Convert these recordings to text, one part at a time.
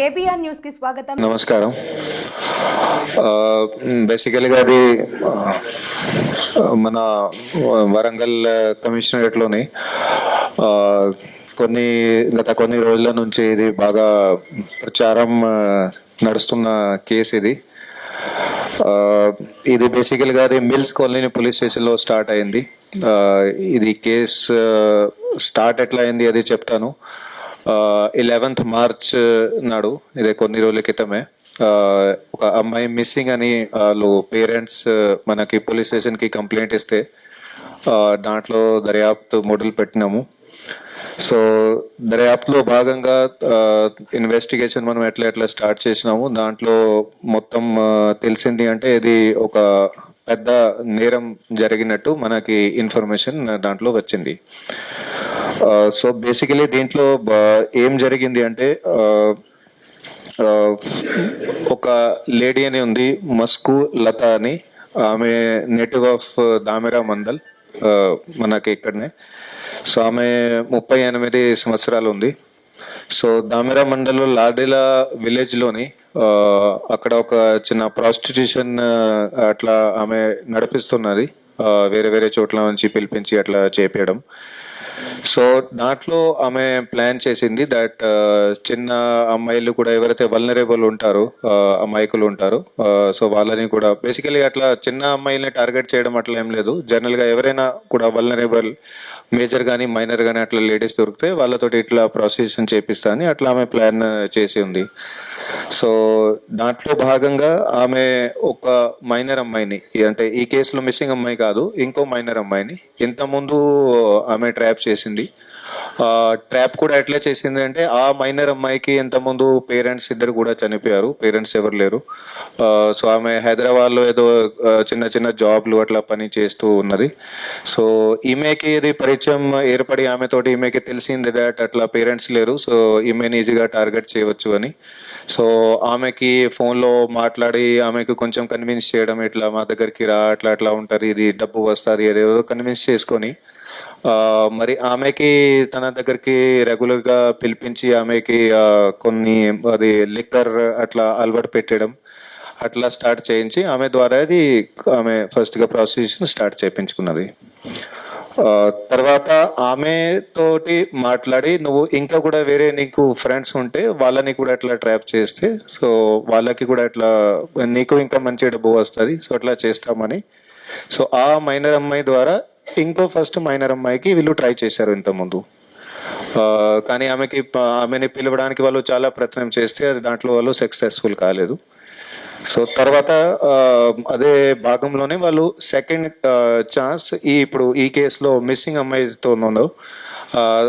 KBR న్యూస్కి స్వాగతం. నమస్కారం. బేసికల్గా అది మన వరంగల్ కమిషనరేట్లోని కొన్ని గత కొన్ని రోజుల నుంచి ఇది బాగా ప్రచారం నడుస్తున్న కేసు ఇది. ఇది బేసికల్గా అది మిల్స్ కాలనీ పోలీస్ స్టేషన్లో స్టార్ట్ అయింది. ఇది కేస్ స్టార్ట్ ఎట్లా అయింది అది చెప్తాను. ఇలెవెంత్ మార్చ్ uh, నాడు ఇదే కొన్ని రోజుల క్రితమే ఒక అమ్మాయి మిస్సింగ్ అని వాళ్ళు పేరెంట్స్ uh, మనకి పోలీస్ స్టేషన్కి కంప్లైంట్ ఇస్తే దాంట్లో దర్యాప్తు మొదలు పెట్టినాము. సో దర్యాప్తులో భాగంగా ఇన్వెస్టిగేషన్ మనం ఎట్లా ఎట్లా స్టార్ట్ చేసినాము దాంట్లో మొత్తం తెలిసింది అంటే ఇది ఒక పెద్ద నేరం జరిగినట్టు మనకి ఇన్ఫర్మేషన్ దాంట్లో వచ్చింది. సో బేసికలీ దీంట్లో ఏం జరిగింది అంటే ఒక లేడీ అని ఉంది మస్కు లత అని. ఆమె నేటివ్ ఆఫ్ దామెరా మండల్ మనకి ఇక్కడనే. సో ఆమె ముప్పై ఎనిమిది సంవత్సరాలు ఉంది. సో దామెరా మండల్ లాదిలా విలేజ్లోని అక్కడ ఒక చిన్న ప్రాస్టిట్యూషన్ అట్లా ఆమె నడిపిస్తున్నది. వేరే వేరే చోట్ల నుంచి పిలిపించి అట్లా చేపేయడం. సో దాంట్లో ఆమె ప్లాన్ చేసింది దట్ uh, చిన్న అమ్మాయిలు కూడా ఎవరైతే వల్నరేబుల్ ఉంటారో uh, అమాయకులు ఉంటారో uh, సో వాళ్ళని కూడా బేసికలీ అట్లా చిన్న అమ్మాయిల్ని టార్గెట్ చేయడం అట్లా ఏం లేదు. జనరల్గా ఎవరైనా కూడా వల్నరేబుల్ మేజర్ కానీ మైనర్ కానీ అట్లా లేడీస్ దొరికితే వాళ్ళతోటి ఇట్లా ప్రాసెస్ చేపిస్తా అని అట్లా ఆమె ప్లాన్ చేసి ఉంది. సో దాంట్లో భాగంగా ఆమె ఒక మైనర్ అమ్మాయిని అంటే ఈ కేసులో మిస్సింగ్ అమ్మాయి కాదు ఇంకో మైనర్ అమ్మాయిని ఇంతకుముందు ముందు ఆమె ట్రాప్ చేసింది. ట్రాప్ కూడా ఎట్లా చేసింది అంటే ఆ మైనర్ అమ్మాయికి ఇంత ముందు పేరెంట్స్ ఇద్దరు కూడా చనిపోయారు. పేరెంట్స్ ఎవరు లేరు. సో ఆమె హైదరాబాద్లో ఏదో చిన్న చిన్న జాబ్లు అట్లా పని చేస్తూ ఉన్నది. సో ఈమెకి ఇది పరిచయం ఏర్పడి ఆమెతోటి ఈమెకి తెలిసింది దాట్ అట్లా పేరెంట్స్ లేరు. సో ఈమెని ఈజీగా టార్గెట్ చేయవచ్చు అని. సో ఆమెకి ఫోన్లో మాట్లాడి ఆమెకు కొంచెం కన్విన్స్ చేయడం ఇట్లా మా దగ్గరికి రా అట్లా అట్లా ఉంటుంది ఇది డబ్బు వస్తుంది ఏదేదో కన్విన్స్ చేసుకొని మరి ఆమెకి తన దగ్గరికి రెగ్యులర్గా పిలిపించి ఆమెకి కొన్ని అది లిక్కర్ అట్లా అలవాటు పెట్టడం అట్లా స్టార్ట్ చేయించి ఆమె ద్వారా అది ఆమె ఫస్ట్గా ప్రాసిక్యూషన్ స్టార్ట్ చేయించుకున్నది. తర్వాత ఆమె తోటి మాట్లాడి నువ్వు ఇంకా కూడా వేరే నీకు ఫ్రెండ్స్ ఉంటే వాళ్ళని కూడా అట్లా ట్రాప్ చేస్తే సో వాళ్ళకి కూడా అట్లా నీకు ఇంకా మంచి డబ్బు వస్తుంది సో అట్లా చేస్తామని. సో ఆ మైనర్ అమ్మాయి ద్వారా ఇంకో ఫస్ట్ మైనర్ అమ్మాయికి వీళ్ళు ట్రై చేశారు ఇంతకుముందు కానీ ఆమెకి ఆమెని పిలవడానికి వాళ్ళు చాలా ప్రయత్నం చేస్తే అది దాంట్లో వాళ్ళు సక్సెస్ఫుల్ కాలేదు. సో తర్వాత అదే భాగంలోనే వాళ్ళు సెకండ్ ఛాన్స్ ఈ ఇప్పుడు ఈ కేసులో మిస్సింగ్ అమ్మాయితో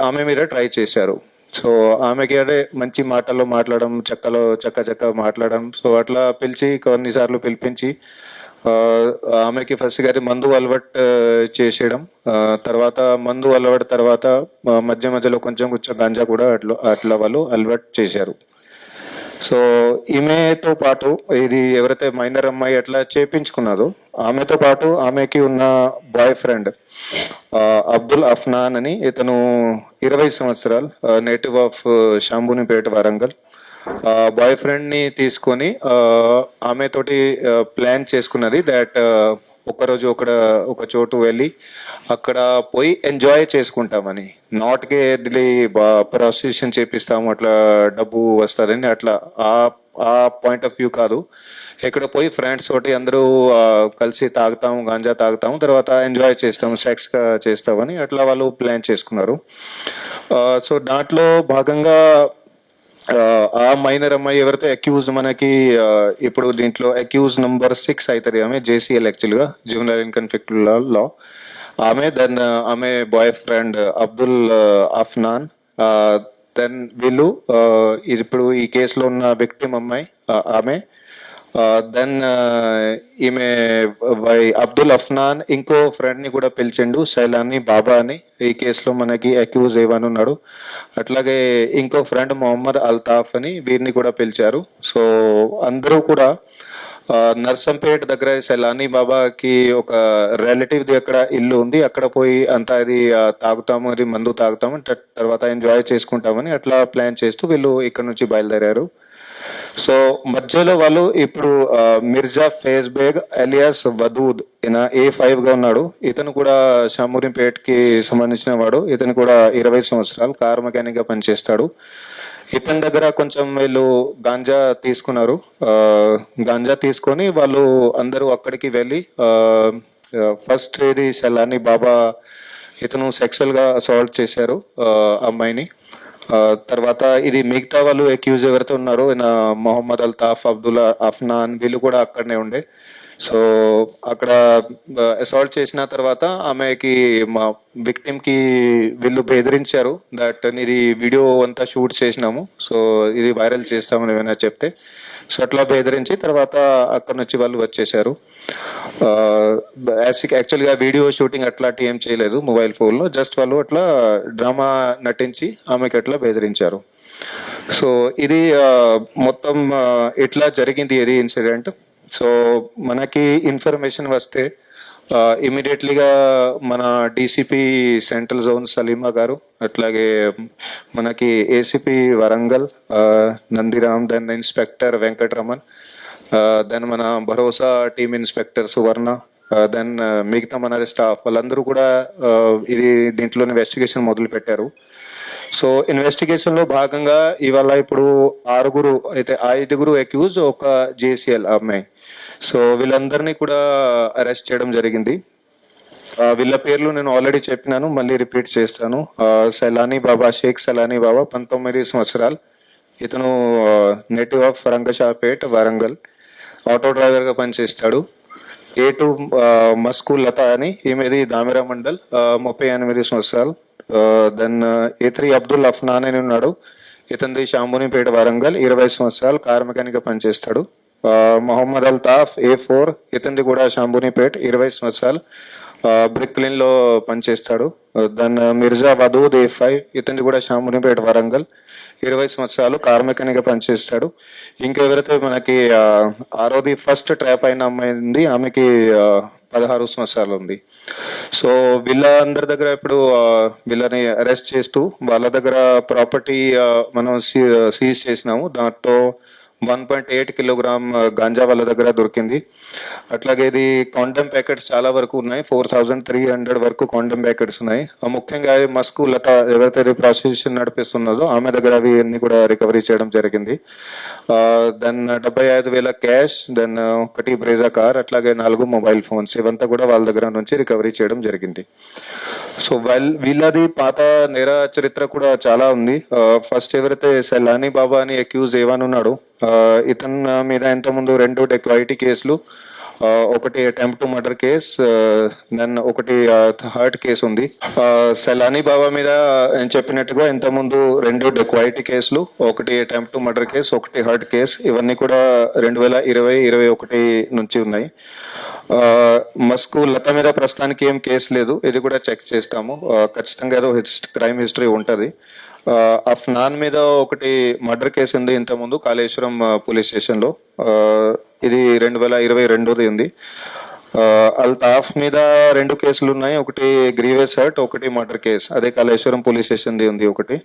ఆమె మీద ట్రై చేశారు. సో ఆమెకి అదే మంచి మాటల్లో మాట్లాడడం చక్కలో చక్క చక్క మాట్లాడడం సో అట్లా పిలిచి కొన్నిసార్లు పిలిపించి ఆమెకి ఫస్ట్ గారి మందు అలవాటు చేసేయడం. తర్వాత మందు అలవాటు తర్వాత మధ్య మధ్యలో కొంచెం కొంచెం గంజా కూడా అట్లా అట్లా వాళ్ళు అలవాటు చేశారు. సో ఈమెతో పాటు ఇది ఎవరైతే మైనర్ అమ్మాయి అట్లా చేపించుకున్నదో ఆమెతో పాటు ఆమెకి ఉన్న బాయ్ ఫ్రెండ్ అబ్దుల్ అఫ్నాన్ అని ఇతను ఇరవై సంవత్సరాలు native of Shambunipet Warangal boy ఫ్రెండ్ని తీసుకొని ఆమె ఆమెతోటి ప్లాన్ చేసుకున్నది దాట్ ఒకరోజు ఒక ఒక చోటు వెళ్ళి అక్కడ పోయి ఎంజాయ్ చేసుకుంటామని. నాట్ గే ఢిల్లీ ప్రాసిక్యూషన్ చేపిస్తాము అట్లా డబ్బు వస్తుందని అట్లా ఆ ఆ పాయింట్ ఆఫ్ వ్యూ కాదు. ఇక్కడ పోయి ఫ్రెండ్స్ తోటి అందరూ కలిసి తాగుతాము గాంజా తాగుతాము తర్వాత ఎంజాయ్ చేస్తాము సెక్స్ చేస్తామని అట్లా వాళ్ళు ప్లాన్ చేసుకున్నారు. సో దాంట్లో భాగంగా ఆ, మైనర్ అమ్మాయి ఎవరైతే అక్యూజ్ మనకి ఇప్పుడు దీంట్లో అక్యూజ్ నంబర్ సిక్స్ అవుతుంది ఆమె జేసీఎల్ యాక్చువల్గా జూనియర్ ఇన్ కన్ఫ్లిక్ట్ లా ఆమె దెన్ ఆమె boy friend Abdul Afnan then వీళ్ళు ఇది ఇప్పుడు ఈ కేసులో ఉన్న విక్టిమ్ అమ్మాయి ఆమె. Uh, దెన్ uh, ఈమె బై అబ్దుల్ అఫ్నాన్ ఇంకో ఫ్రెండ్ని కూడా పిలిచిండు శైలాని బాబా అని ఈ కేసులో మనకి అక్యూజ్ ఏవని ఉన్నాడు. అట్లాగే ఇంకో ఫ్రెండ్ మొహమ్మద్ అల్తాఫ్ అని వీరిని కూడా పిలిచారు. సో అందరూ కూడా నర్సంపేట దగ్గర సెలానీ బాబాకి ఒక రిలేటివ్ ది అక్కడ ఇల్లు ఉంది. అక్కడ పోయి అంతా అది తాగుతాము అది మందు తాగుతాము తర్వాత ఎంజాయ్ చేసుకుంటామని అట్లా ప్లాన్ చేస్తూ వీళ్ళు ఇక్కడ నుంచి బయలుదేరారు. సో మధ్యలో వాళ్ళు ఇప్పుడు మిర్జా ఫేజ్ బేగ్ అలియాస్ వదూద్ ఈయన ఏ ఫైవ్గా ఉన్నాడు. ఇతను కూడా షామూరింపేట్కి సంబంధించిన వాడు. ఇతను కూడా ఇరవై సంవత్సరాలు కార్ మెకానిక్గా పనిచేస్తాడు. ఇతని దగ్గర కొంచెం వీళ్ళు గాంజా తీసుకున్నారు. ఆ, గాంజా తీసుకొని వాళ్ళు అందరూ అక్కడికి వెళ్ళి ఫస్ట్ ఇది సలాని బాబా ఇతను సెక్షువల్గా అసాల్ట్ చేశారు ఆ, అమ్మాయిని. తర్వాత ఇది మిగతా వాళ్ళు అక్యూజ్ ఎవరైతే ఉన్నారో ఈయన మొహమ్మద్ అల్తాఫ్ అబ్దుల్లా అఫ్నాన్ వీళ్ళు కూడా అక్కడనే ఉండే. సో అక్కడ అసాల్ట్ చేసిన తర్వాత ఆమెకి మా విక్టిమ్కి వీళ్ళు బెదిరించారు దట్ ఇది వీడియో అంతా షూట్ చేసినాము. సో ఇది వైరల్ చేస్తామని ఏమైనా చెప్తే షట్లో బెదిరించి తర్వాత అక్కడ నుంచి వాళ్ళు వచ్చేసారు యాక్చువల్గా వీడియో షూటింగ్ అట్లాంటి ఏం చేయలేదు మొబైల్ ఫోన్లో. జస్ట్ వాళ్ళు అట్లా డ్రామా నటించి ఆమెకి అట్లా బెదిరించారు. సో ఇది మొత్తం ఇట్లా జరిగింది ఇది ఇన్సిడెంట్? సో మనకి ఇన్ఫర్మేషన్ వస్తే ఇమీడియట్లీగా మన డీసీపీ సెంట్రల్ జోన్ సలీమా గారు అట్లాగే మనకి ACP Warangal Nandiram then inspector Venkataraman then మన భరోసా టీమ్ ఇన్స్పెక్టర్ సువర్ణ దెన్ మిగతా మన స్టాఫ్ వాళ్ళందరూ కూడా ఇది దీంట్లో ఇన్వెస్టిగేషన్ మొదలు పెట్టారు సో ఇన్వెస్టిగేషన్లో భాగంగా ఇవాళ ఇప్పుడు ఆరుగురు అయితే ఐదుగురు అక్యూజ్ ఒక జేసీఎల్ అమ్మాయి. సో వీళ్ళందరినీ కూడా అరెస్ట్ చేయడం జరిగింది. వీళ్ళ పేర్లు నేను ఆల్రెడీ చెప్పినాను మళ్ళీ రిపీట్ చేస్తాను. సలానీ బాబా షేక్ సలానీ బాబా పంతొమ్మిది సంవత్సరాలు. ఇతను native of Rangashapet Warangal. Auto డ్రైవర్గా పనిచేస్తాడు. ఏ టూ మస్కు లత అని ఈమెది దామిరా మండల్. ముప్పై ఎనిమిది సంవత్సరాలు. Then A three Abdul Afnan అని ఉన్నాడు. ఇతనిది షాంబునిపేట వరంగల్. ఇరవై సంవత్సరాలు కార్మికానికి పనిచేస్తాడు. మొహమ్మద్ అల్తాఫ్ ఏ ఫోర్ ఇతనిది కూడా షాంబునిపేట్ ఇరవై సంవత్సరాలు. బ్రిక్లిన్లో పనిచేస్తాడు. Then Mirza Wadood A five ఇతనిది కూడా షాంబునిపేట వరంగల్. ఇరవై సంవత్సరాలు కార్మికునిగా పనిచేస్తాడు. ఇంకెవరైతే మనకి ఆరోది ఫస్ట్ ట్రాప్ అయిన అమ్మాయి ఉంది ఆమెకి పదహారు సంవత్సరాలు ఉంది. సో వీళ్ళందరి దగ్గర ఇప్పుడు వీళ్ళని అరెస్ట్ చేస్తూ వాళ్ళ దగ్గర ప్రాపర్టీ మనం సీజ్ చేసినాము. దాంట్లో one point eight kilogram ganja వాళ్ళ దగ్గర దొరికింది. అట్లాగే ఇది కాండమ్ ప్యాకెట్స్ చాలా వరకు ఉన్నాయి. ఫోర్ థౌజండ్ త్రీ హండ్రెడ్ వరకు కాండమ్ ప్యాకెట్స్ ఉన్నాయి. ఆ ముఖ్యంగా మస్కు లత ఎవరైతే ప్రాసిక్యూషన్ నడిపిస్తున్నదో ఆమె దగ్గర అవి అన్ని కూడా రికవరీ చేయడం జరిగింది. దెన్ డెబ్బై ఐదు వేల క్యాష్ దెన్ ఒకటి బ్రేజా కార్ అట్లాగే నాలుగు మొబైల్ ఫోన్స్ ఇవంతా కూడా వాళ్ళ దగ్గర నుంచి రికవరీ చేయడం జరిగింది. సో వాళ్ళ వీళ్ళది పాత నేర చరిత్ర కూడా చాలా ఉంది. ఫస్ట్ ఎవరైతే సెలానీ బాబా అని అక్యూజ్ ఏవన్ ఉన్నాడు ఇతని మీద ఇంతకుముందు రెండు డెక్వైటీ కేసులు ఒకటి attempt to murder case then ఒకటి హర్ట్ కేసు ఉంది. సెలాని సెలానీ బాబా మీద నేను చెప్పినట్టుగా ఇంతకుముందు రెండు డెక్వైటీ కేసులు ఒకటి అటెంప్ట్ టు మర్డర్ కేసు ఒకటి హర్ట్ కేసు ఇవన్నీ కూడా రెండు వేల ఇరవై ఇరవై ఒకటి నుంచి ఉన్నాయి. మస్కు లత మీద ప్రస్తుతానికి ఏం కేసు లేదు. ఇది కూడా చెక్ చేస్తాము. ఖచ్చితంగా ఏదో క్రైమ్ హిస్టరీ ఉంటుంది. అఫ్నాన్ మీద ఒకటి మర్డర్ కేసు ఉంది ఇంతకుముందు ముందు కాళేశ్వరం పోలీస్ స్టేషన్లో ఇది రెండు వేల ఇరవై రెండోది ఉంది. అల్తాఫ్ మీద రెండు కేసులు ఉన్నాయి. ఒకటి గ్రీవెస్ హర్ట్ ఒకటి మర్డర్ కేసు అదే కాళేశ్వరం పోలీస్ స్టేషన్ది ఉంది ఒకటి.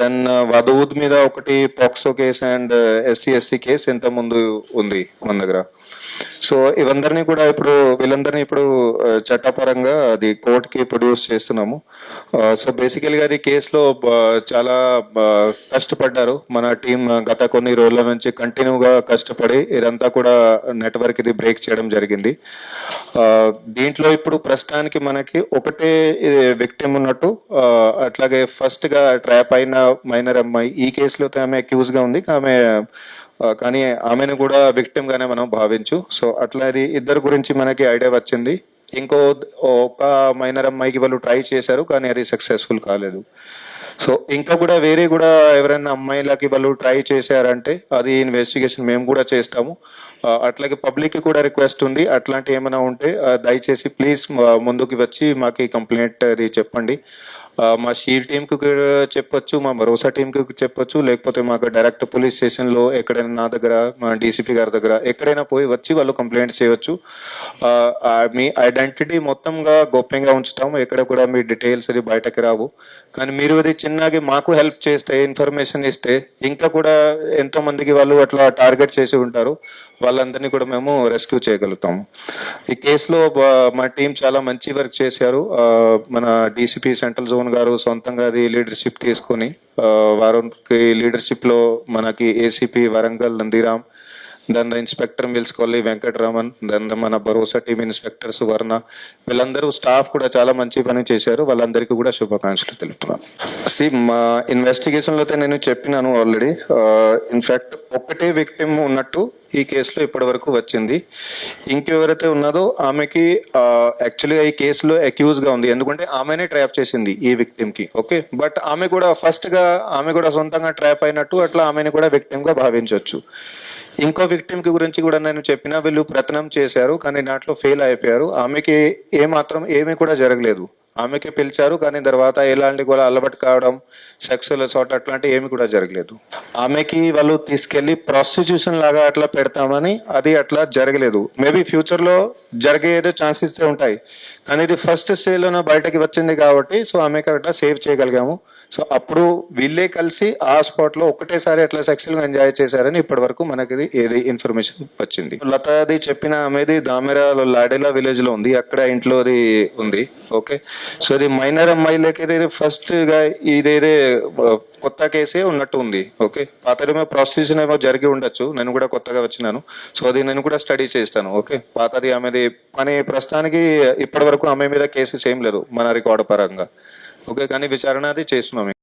దెన్ వదూద్ మీద ఒకటి POCSO case and SC SC case ఇంతకుముందు ఉంది మన దగ్గర. సో ఇవందరినీ కూడా ఇప్పుడు వీళ్ళందరినీ ఇప్పుడు చట్టపరంగా అది కోర్టుకి ప్రొడ్యూస్ చేస్తున్నాము. సో బేసికల్గా ఈ కేసులో చాలా కష్టపడ్డారు. మన టీం గత కొన్ని రోజుల నుంచి కంటిన్యూగా కష్టపడి ఇదంతా కూడా నెట్వర్క్ ఇది బ్రేక్ చేయడం జరిగింది. దీంట్లో ఇప్పుడు ప్రస్తుతానికి మనకి ఒకటే విక్టిమ్ ఉన్నట్టు అట్లాగే ఫస్ట్గా ట్రాప్ అయిన మైనర్ అమ్మాయి ఈ కేసులో అయితే ఆమె అక్యూజ్గా ఉంది. ఆమె కానీ ఆమెను కూడా విక్టిమ్ గానే మనం భావించు. సో అట్లా ఇద్దరు గురించి మనకి ఐడియా వచ్చింది. ఇంకో ఒక మైనర్ అమ్మాయికి వాళ్ళు ట్రై చేశారు కానీ అది సక్సెస్ఫుల్ కాలేదు. సో ఇంకా కూడా వేరే కూడా ఎవరైనా అమ్మాయిలకి వాళ్ళు ట్రై చేశారంటే అది ఇన్వెస్టిగేషన్ మేము కూడా చేస్తాము. అట్లాగే పబ్లిక్కి కూడా రిక్వెస్ట్ ఉంది. అట్లాంటి ఏమైనా ఉంటే దయచేసి ప్లీజ్ ముందుకు వచ్చి మాకు కంప్లైంట్ అది చెప్పండి. మా షీల్ టీమ్కు కూడా చెప్పొచ్చు మా భరోసా టీమ్కు చెప్పొచ్చు. లేకపోతే మాకు డైరెక్ట్ పోలీస్ స్టేషన్లో ఎక్కడైనా నా దగ్గర మా డీసీపీ గారి దగ్గర ఎక్కడైనా పోయి వచ్చి వాళ్ళు కంప్లైంట్ చేయవచ్చు మీ ఐడెంటిటీ మొత్తంగా గోప్యంగా ఉంచుతాం ఎక్కడ కూడా మీ డీటెయిల్స్ అది బయటకి రావు. కానీ మీరు అది చిన్నగా మాకు హెల్ప్ చేస్తే ఇన్ఫర్మేషన్ ఇస్తే ఇంకా కూడా ఎంతో మందికి వాళ్ళు అట్లా టార్గెట్ చేసి ఉంటారు. వాళ్ళందరినీ కూడా మేము రెస్క్యూ చేయగలుగుతాము. ఈ కేసులో మా టీం చాలా మంచి వర్క్ చేశారు. మన డీసీపీ సెంట్రల్ జోన్ గారు సొంతంగా అది లీడర్షిప్ తీసుకొని వారికి లీడర్షిప్లో మనకి ఏసీపీ వరంగల్ నందిరామ్ దాని ఇన్స్పెక్టర్ మిల్స్ కొల్లి వెంకటరామన్ దాని మన భరోసా టీం ఇన్స్పెక్టర్ సువర్ణ వీళ్ళందరూ స్టాఫ్ కూడా చాలా మంచి పని చేశారు. వాళ్ళందరికీ కూడా శుభాకాంక్షలు తెలుపుతున్నాను సి మా ఇన్వెస్టిగేషన్లో అయితే నేను చెప్పినాను ఆల్రెడీ ఇన్ఫాక్ట్ ఒక్కటే విక్టిమ్ ఉన్నట్టు ఈ కేసులో ఇప్పటి వరకు వచ్చింది. ఇంకెవరైతే ఉన్నదో ఆమెకి uh, యాక్చువల్గా ఈ కేసులో అక్యూజ్గా ఉంది. ఎందుకంటే ఆమెనే ట్రాప్ చేసింది ఈ విక్టిమ్కి ఓకే బట్ ఆమె కూడా ఫస్ట్గా ఆమె కూడా సొంతంగా ట్రాప్ అయినట్టు అట్లా ఆమెను కూడా విక్టిమ్గా భావించవచ్చు ఇంకో విక్టిమ్కి గురించి కూడా నేను చెప్పిన వీళ్ళు ప్రయత్నం చేశారు కానీ దాంట్లో ఫెయిల్ అయిపోయారు. ఆమెకి ఏ మాత్రం ఏమీ కూడా జరగలేదు. ఆమెకి పిలిచారు కానీ తర్వాత ఎలాంటి కూడా అలవాటు కావడం సెక్సువల్ అసౌట్ అట్లాంటి ఏమి కూడా జరగలేదు. ఆమెకి వాళ్ళు తీసుకెళ్ళి ప్రాస్టిట్యూషన్ లాగా అట్లా పెడతామని అది అట్లా జరగలేదు. మేబీ ఫ్యూచర్లో జరిగేదో ఛాన్సెస్ ఉంటాయి. కానీ ఇది ఫస్ట్ స్టేజ్లోనే బయటకి వచ్చింది కాబట్టి సో ఆమెకి అట్లా సేవ్ చేయగలిగాము. సో అప్పుడు వీళ్ళే కలిసి ఆ స్పాట్లో ఒకటేసారి అట్లా సెక్సువల్గా ఎంజాయ్ చేశారని ఇప్పటి వరకు మనకి ఇది ఏది ఇన్ఫర్మేషన్ వచ్చింది. లతాది చెప్పిన ఆమెది దామెరా లాడేలా విలేజ్లో ఉంది. అక్కడ ఇంట్లో అది ఉంది. ఓకే సో ఇది మైనర్ అమ్మాయిలకి ఫస్ట్గా ఇదేదే కొత్త కేసే ఉన్నట్టు ఉంది. ఓకే పాతదేమో ప్రాసిక్యూషన్ ఏమో జరిగి ఉండొచ్చు. నేను కూడా కొత్తగా వచ్చినాను. సో అది నేను కూడా స్టడీ చేస్తాను. ఓకే పాతది ఆమెది కానీ ప్రస్తుతానికి ఇప్పటి వరకు ఆమె మీద కేసెస్ ఏం లేదు మన రికార్డు పరంగా. ఓకే కానీ విచారణ అది చేస్తున్నాం